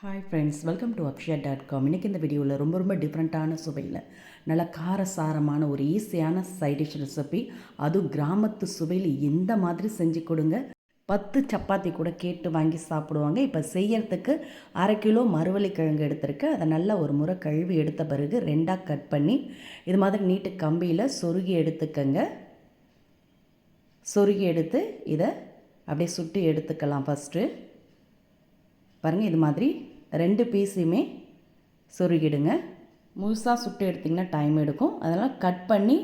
Hi friends welcome to Akshaya dot com இன்றைக்கி இந்த வீடியோவில் ரொம்ப ரொம்ப டிஃப்ரெண்ட்டான சுவையில் நல்ல காரசாரமான ஒரு ஈஸியான சைடிஷ் ரெசிபி அதுவும் கிராமத்து சுவையில் எந்த மாதிரி செஞ்சு கொடுங்க. பத்து சப்பாத்தி கூட கேட்டு வாங்கி சாப்பிடுவாங்க. இப்போ செய்யறதுக்கு அரை கிலோ மறுவள்ளி கிழங்கு எடுத்திருக்கேன் அதை நல்லா ஒரு முறை கழுவி எடுத்த பிறகு ரெண்டாக கட் பண்ணி இது மாதிரி நீட்டு கம்பியில் சொருகி எடுத்துக்கங்க. சொருகி எடுத்து இதை அப்படியே சுட்டி எடுத்துக்கலாம் ஃபஸ்ட்டு பாருங்கள் இது மாதிரி ரெண்டு பீஸையுமே சொருகிடுங்க. முழுசாக சுட்டு எடுத்திங்கன்னா டைம் எடுக்கும். அதனால் கட் பண்ணி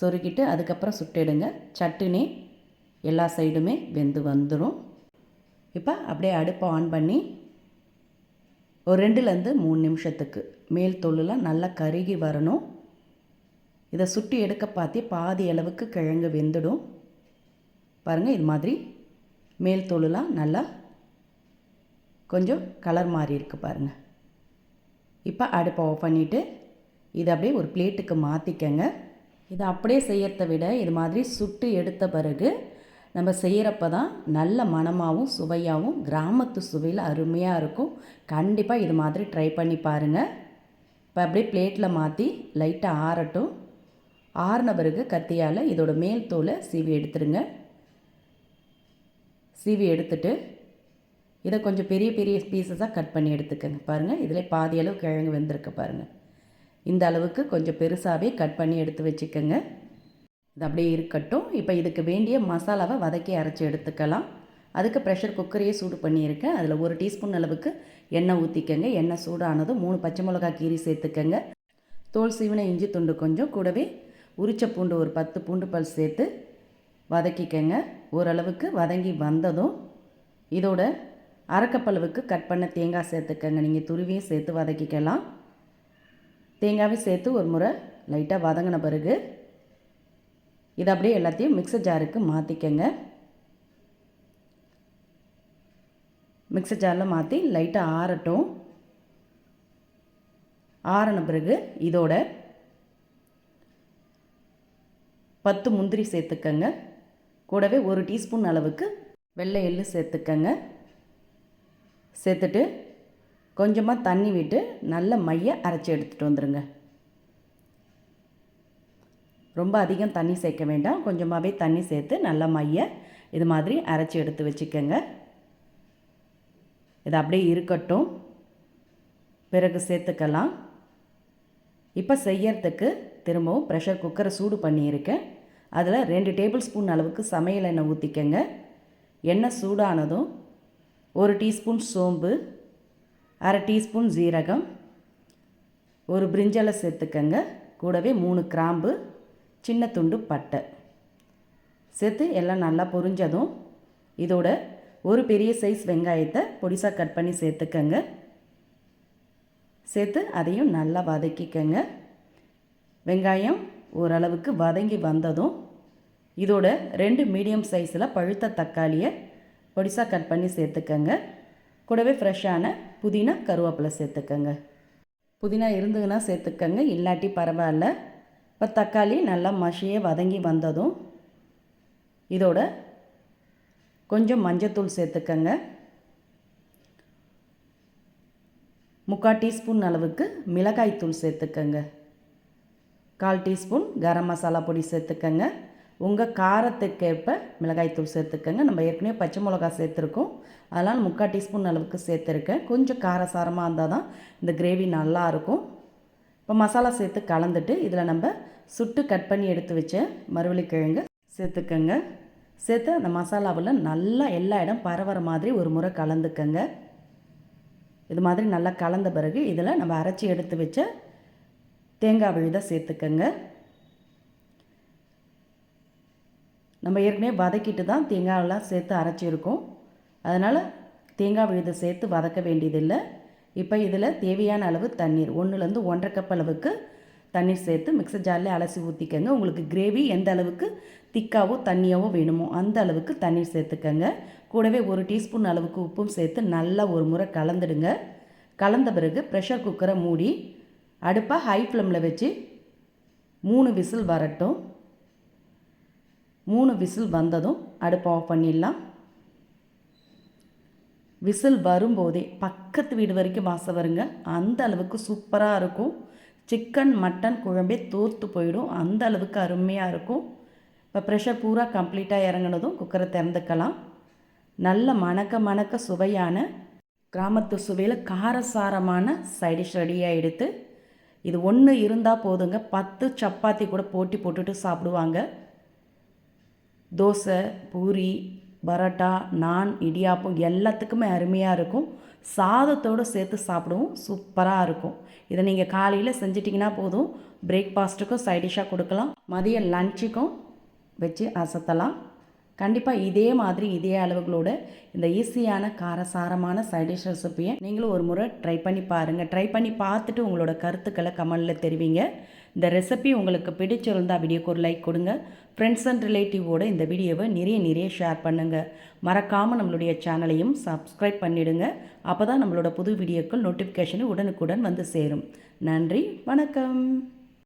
சொருகிட்டு அதுக்கப்புறம் சுட்டிடுங்க சட்டுனே எல்லா சைடுமே வெந்து வந்துடும் இப்போ அப்படியே அடுப்பை ஆன் பண்ணி ஒரு ரெண்டுலேருந்து மூணு நிமிஷத்துக்கு மேல் தொழிலாம் நல்லா கருகி வரணும். இதை சுட்டி எடுக்க பார்த்தி பாதி அளவுக்கு கிழங்கு வெந்துடும். பாருங்கள் இது மாதிரி மேல் தொழிலாம் நல்லா கொஞ்சம் கலர் மாறி இருக்குது பாருங்கள் இப்போ அடுப்பை ஆஃப் பண்ணிவிட்டு இதை அப்படியே ஒரு பிளேட்டுக்கு மாற்றிக்கங்க இதை அப்படியே செய்யறதை விட இது மாதிரி சுட்டு எடுத்த பிறகு நம்ம செய்கிறப்ப தான் நல்ல மனமாகவும் சுவையாகவும் கிராமத்து சுவையில் அருமையாக இருக்கும். கண்டிப்பாக இது மாதிரி ட்ரை பண்ணி பாருங்கள் இப்போ அப்படியே பிளேட்டில் மாற்றி லைட்டாக ஆறட்டும். ஆறின பிறகு கத்தியால் இதோட மேல் தோலை சீவி எடுத்துருங்க. சீவி எடுத்துட்டு இதை கொஞ்சம் பெரிய பெரிய பீசஸாக கட் பண்ணி எடுத்துக்கோங்க. பாருங்கள் இதில் பாதி அளவு கிழங்கு வெந்திருக்கு பாருங்கள் இந்த அளவுக்கு கொஞ்சம் பெருசாகவே கட் பண்ணி எடுத்து வச்சுக்கோங்க. இது அப்படியே இருக்கட்டும். இப்போ இதுக்கு வேண்டிய மசாலாவை வதக்கி அரைச்சி எடுத்துக்கலாம். அதுக்கு ப்ரெஷர் குக்கரையே சூடு பண்ணியிருக்கேன். அதில் ஒரு டீஸ்பூன் அளவுக்கு எண்ணெய் ஊற்றிக்கங்க எண்ணெய் சூடானதும் மூணு பச்சை மிளகா கீரி சேர்த்துக்கங்க. தோல் சீவன இஞ்சி துண்டு கொஞ்சம் கூடவே உரிச்ச பூண்டு ஒரு பத்து பூண்டு பல் சேர்த்து வதக்கிக்கங்க. ஓரளவுக்கு வதங்கி வந்ததும் இதோட அரைக்கப்பளவுக்கு கட் பண்ண தேங்காய் சேர்த்துக்கங்க. நீங்கள் துருவியும் சேர்த்து வதக்கிக்கலாம். தேங்காயும் சேர்த்து ஒரு முறை லைட்டாக வதங்கின பிறகு இதை அப்படியே எல்லாத்தையும் மிக்சர் ஜாருக்கு மாற்றிக்கங்க மிக்சர் ஜாரில் மாற்றி லைட்டாக ஆறட்டும். ஆறின பிறகு இதோட பத்து முந்திரி சேர்த்துக்கங்க. கூடவே ஒரு டீஸ்பூன் அளவுக்கு வெள்ளை எள்ளு சேர்த்துக்கங்க. சேர்த்துட்டு கொஞ்சமாக தண்ணி விட்டு நல்ல மைய அரைச்சி எடுத்துகிட்டு வந்துடுங்க ரொம்ப அதிகம் தண்ணி சேர்க்க வேண்டாம். கொஞ்சமாகவே தண்ணி சேர்த்து நல்ல மைய இது மாதிரி அரைச்சி எடுத்து வச்சுக்கோங்க. இது அப்படியே இருக்கட்டும். பிறகு சேர்த்துக்கலாம். இப்போ செய்யறதுக்கு திரும்பவும் ப்ரெஷர் குக்கரை சூடு பண்ணியிருக்கேன். அதில் ரெண்டு டேபிள் ஸ்பூன் அளவுக்கு சமையல் எண்ணெய் ஊற்றிக்கங்க எண்ணெய் சூடானதும் ஒரு டீஸ்பூன் சோம்பு அரை டீஸ்பூன் ஜீரகம் ஒரு பிரிஞ்சலை சேர்த்துக்கங்க. கூடவே மூணு கிராம்பு சின்ன துண்டு பட்டை. சேர்த்து எல்லாம் நல்லா பொரிஞ்சதும் இதோட ஒரு பெரிய சைஸ் வெங்காயத்தை பொடிசாக கட் பண்ணி சேர்த்துக்கங்க. சேர்த்து அதையும் நல்லா வதக்கிக்கங்க. வெங்காயம் ஓரளவுக்கு வதங்கி வந்ததும் இதோட ரெண்டு மீடியம் சைஸில் பழுத்த தக்காளியை பொடிசாக கட் பண்ணி சேர்த்துக்கங்க. கூடவே ஃப்ரெஷ்ஷான புதினா கருவேப்பிலை சேர்த்துக்கங்க. புதினா இருந்ததுன்னா சேர்த்துக்கங்க. இல்லாட்டி பரவாயில்ல. இப்போ தக்காளி நல்லா மஷியே வதங்கி வந்ததும் இதோட கொஞ்சம் மஞ்சத்தூள் சேர்த்துக்கங்க. முக்கால் டீஸ்பூன் அளவுக்கு மிளகாய்த்தூள் சேர்த்துக்கங்க. கால் டீஸ்பூன் கரம் மசாலா பொடி சேர்த்துக்கங்க. உங்கள் காரத்துக்கேற்ப மிளகாய்த்தூள் சேர்த்துக்கங்க. நம்ம ஏற்கனவே பச்சை மிளகா சேர்த்துருக்கோம். அதனால் முக்கால் டீஸ்பூன் அளவுக்கு சேர்த்துருக்கேன். கொஞ்சம் காரசாரமாக இருந்தால் தான் இந்த கிரேவி நல்லாயிருக்கும் இப்போ மசாலா சேர்த்து கலந்துட்டு இதில் நம்ம சுட்டு கட் பண்ணி எடுத்து வச்ச மறுவள்ளி கிழங்கு சேர்த்துக்கோங்க. சேர்த்து அந்த மசாலாவில் நல்லா எல்லா இடம் பரவற மாதிரி ஒரு முறை கலந்துக்கங்க. இது மாதிரி நல்லா கலந்த பிறகு இதில் நம்ம அரைச்சி எடுத்து வச்ச தேங்காய் விழுதை சேர்த்துக்கோங்க. நம்ம ஏற்கனவே வதக்கிட்டு தான் தேங்காயெல்லாம் சேர்த்து அரைச்சிருக்கோம். அதனால் தேங்காய் விழுதை சேர்த்து வதக்க வேண்டியதில்லை. இப்போ இதில் தேவையான அளவு தண்ணீர் ஒன்றுலேருந்து ஒன்றரை கப் அளவுக்கு தண்ணீர் சேர்த்து மிக்சர் ஜாரில் அலசி ஊற்றிக்கங்க உங்களுக்கு கிரேவி எந்த அளவுக்கு திக்காவோ தண்ணியாவோ வேணுமோ அந்த அளவுக்கு தண்ணீர் சேர்த்துக்கங்க. கூடவே ஒரு டீஸ்பூன் அளவுக்கு உப்பும் சேர்த்து நல்லா ஒரு முறை கலந்துடுங்க. கலந்த பிறகு ப்ரெஷர் குக்கரை மூடி அடுப்பை ஹை ஃப்ளேமில் வச்சு மூணு விசில் வரட்டும். மூணு விசில் வந்ததும் அடுப்பை ஆஃப் பண்ணிடலாம். விசில் வரும்போதே பக்கத்து வீடு வரைக்கும் வாசம் வருங்க. அந்த அளவுக்கு சூப்பராக இருக்கும். சிக்கன் மட்டன் குழம்பே தோர்த்து போயிடும். அந்த அளவுக்கு அருமையாக இருக்கும். இப்போ ப்ரெஷர் பூரா கம்ப்ளீட்டாக இறங்கினதும் குக்கரை திறந்துக்கலாம். நல்ல மணக்க மணக்க சுவையான கிராமத்து சுவையில் காரசாரமான சைடிஷ் ரெடியாக எடுத்து இது ஒன்று இருந்தால் போதுங்க. பத்து சப்பாத்தி கூட போட்டி போட்டுட்டு சாப்பிடுவாங்க. தோசை பூரி பரோட்டா நான் இடியாப்பம் எல்லாத்துக்குமே அருமையாக இருக்கும். சாதத்தோடு சேர்த்து சாப்பிடுவோம் சூப்பராக இருக்கும். இதை நீங்கள் காலையில் செஞ்சிட்டிங்கன்னா போதும். பிரேக்ஃபாஸ்ட்டுக்கும் சைடிஷாக கொடுக்கலாம். மதியம் லஞ்சுக்கும் வச்சு அசத்தலாம். கண்டிப்பாக இதே மாதிரி இதே அளவுகளோட இந்த ஈஸியான காரசாரமான சைடிஷ் ரெசிப்பியை நீங்களும் ஒரு முறை ட்ரை பண்ணி பாருங்கள் ட்ரை பண்ணி பார்த்துட்டு உங்களோட கருத்துக்களை கமெண்டில் தெரிவிங்க. இந்த ரெசிபி உங்களுக்கு பிடிச்சிருந்தால் வீடியோக்கு ஒரு லைக் கொடுங்க. ஃப்ரெண்ட்ஸ் அண்ட் ரிலேட்டிவோட இந்த வீடியோவை நிறைய நிறைய ஷேர் பண்ணுங்கள் மறக்காமல் நம்மளுடைய சேனலையும் சப்ஸ்கிரைப் பண்ணிவிடுங்க அப்போ தான் நம்மளோட புது வீடியோக்கள் நோட்டிஃபிகேஷன் உடனுக்குடன் வந்து சேரும். நன்றி வணக்கம்.